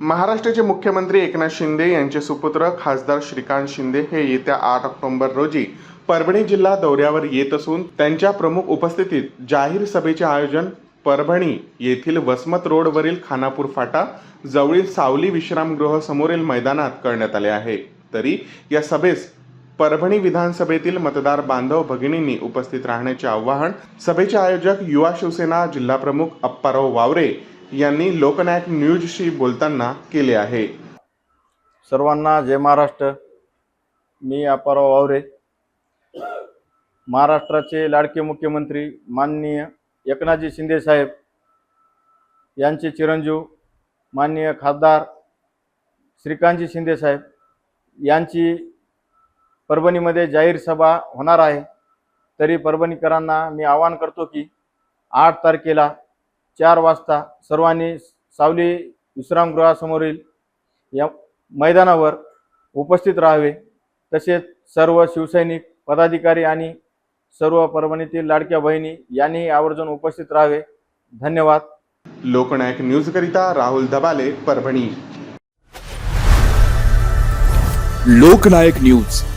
महाराष्ट्राचे मुख्यमंत्री एकनाथ शिंदे यांचे सुपुत्र खासदार श्रीकांत शिंदे हे येत्या आठ ऑक्टोबर रोजी परभणी जिल्हा दौऱ्यावर येत असून त्यांच्या प्रमुख उपस्थितीत जाहीर सभेचे आयोजन परभणी येथील वसमत रोडवरील खानापूर फाटा जवळील सावली विश्रामगृह समोरील मैदानात करण्यात आले आहे. तरी या सभेस परभणी विधानसभेतील मतदार बांधव भगिनींनी उपस्थित राहण्याचे आवाहन सभेचे आयोजक युवा शिवसेना जिल्हाप्रमुख अप्पाराव वावरे यांनी लोकनायक न्यूजशी बोलताना केले आहे. सर्वांना जय महाराष्ट्र. मी अपाराव वावरे. महाराष्ट्राचे लाडके मुख्यमंत्री माननीय एकनाथजी शिंदे साहेब यांचे चिरंजीव माननीय खासदार श्रीकांतजी शिंदे साहेब यांची परभणीमध्ये जाहीर सभा होणार आहे. तरी परभणीकरांना मी आवाहन करतो की आठ तारखेला चार वाजता सर्वांनी सावली विश्रामगृहासमोरील या मैदानावर उपस्थित राहावे. तसेच सर्व शिवसैनिक पदाधिकारी आणि सर्व परभणीतील लाडक्या बहिणी यांनी आवर्जून उपस्थित राहावे. धन्यवाद. लोकनायक न्यूजकरिता राहुल दबाले परभणी. लोकनायक न्यूज.